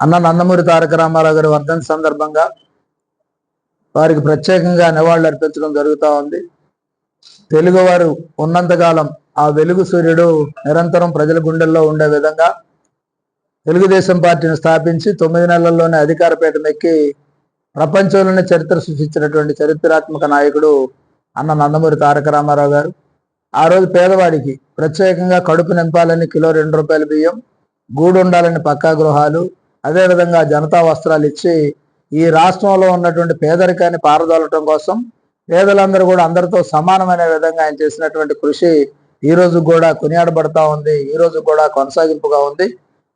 అన్న నందమూరి తారక రామారావు గారి వర్ధంతి సందర్భంగా వారికి ప్రత్యేకంగా నివాళులు అర్పించడం జరుగుతూ ఉంది. తెలుగువారు ఉన్నంతకాలం ఆ వెలుగు సూర్యుడు నిరంతరం ప్రజల గుండెల్లో ఉండే విధంగా తెలుగుదేశం పార్టీని స్థాపించి తొమ్మిది నెలల్లోనే అధికార పీఠం ఎక్కి ప్రపంచంలోనే చరిత్ర సృష్టించినటువంటి చరిత్రాత్మక నాయకుడు అన్న నందమూరి తారక రామారావు గారు. ఆ రోజు పేదవాడికి ప్రత్యేకంగా కడుపు నింపాలని కిలో రెండు రూపాయల బియ్యం గూడు ఉండాలని పక్కా గృహాలు అదేవిధంగా జనతా వస్త్రాలు ఇచ్చి ఈ రాష్ట్రంలో ఉన్నటువంటి పేదరికాన్ని పారదోలటం కోసం పేదలందరూ కూడా అందరితో సమానమైన విధంగా ఆయన చేసినటువంటి కృషి ఈ రోజు కూడా కొనియాడబడతా ఉంది ఈ రోజు కూడా కొనసాగింపుగా ఉంది.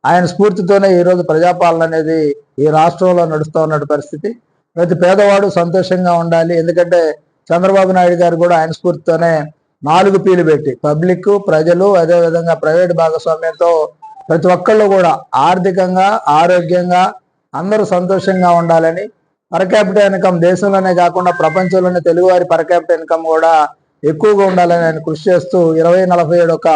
ఆయన స్ఫూర్తితోనే ఈ రోజు ప్రజాపాలన అనేది ఈ రాష్ట్రంలో నడుస్తూ ఉన్న పరిస్థితి. ప్రతి పేదవాడు సంతోషంగా ఉండాలి. ఎందుకంటే చంద్రబాబు నాయుడు గారు కూడా ఆయన స్ఫూర్తితోనే నాలుగు పీలు పెట్టి పబ్లిక్ ప్రజలు అదే విధంగా ప్రైవేట్ భాగస్వామ్యంతో ప్రతి ఒక్కళ్ళు కూడా ఆర్థికంగా ఆరోగ్యంగా అందరూ సంతోషంగా ఉండాలని పర్ క్యాపిటల్ ఇన్కమ్ దేశంలోనే కాకుండా ప్రపంచంలోనే తెలుగువారి పర్ క్యాపిటల్ ఇన్కమ్ కూడా ఎక్కువగా ఉండాలని ఆయన కృషి చేస్తూ ఇరవై నలభై ఏడు ఒక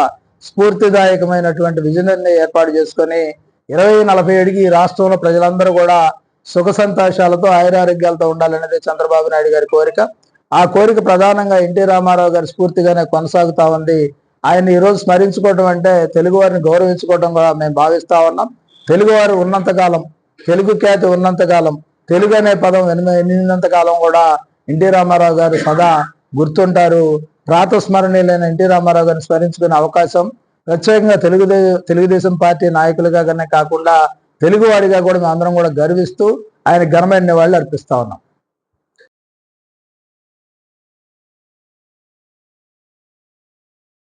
స్ఫూర్తిదాయకమైనటువంటి విజనరీని ఏర్పాటు చేసుకొని ఇరవై నలభై ఏడుకి ఈ రాష్ట్రంలో ప్రజలందరూ కూడా సుఖ సంతోషాలతో ఆయురారోగ్యాలతో ఉండాలనేది చంద్రబాబు నాయుడు గారి కోరిక. ఆ కోరిక ప్రధానంగా ఎన్టీ రామారావు గారి స్ఫూర్తిగానే కొనసాగుతా ఉంది. ఆయన ఈరోజు స్మరించుకోవడం అంటే తెలుగువారిని గౌరవించుకోవడం కూడా మేము భావిస్తా ఉన్నాం. తెలుగువారు ఉన్నంతకాలం తెలుగు ఖ్యాతి ఉన్నంతకాలం తెలుగు అనే పదం ఎనిమిది ఎన్నినంత కాలం కూడా ఎన్టీ రామారావు గారు సదా గుర్తుంటారు. ప్రాతస్మరణీయులైన ఎన్టీ రామారావు గారిని స్మరించుకునే అవకాశం ప్రత్యేకంగా తెలుగుదే తెలుగుదేశం పార్టీ నాయకులుగా కన్నా కాకుండా తెలుగువాడిగా కూడా మేము అందరం కూడా గర్విస్తూ ఆయన ఘనమైన నివాళులు అర్పిస్తా ఉన్నాం.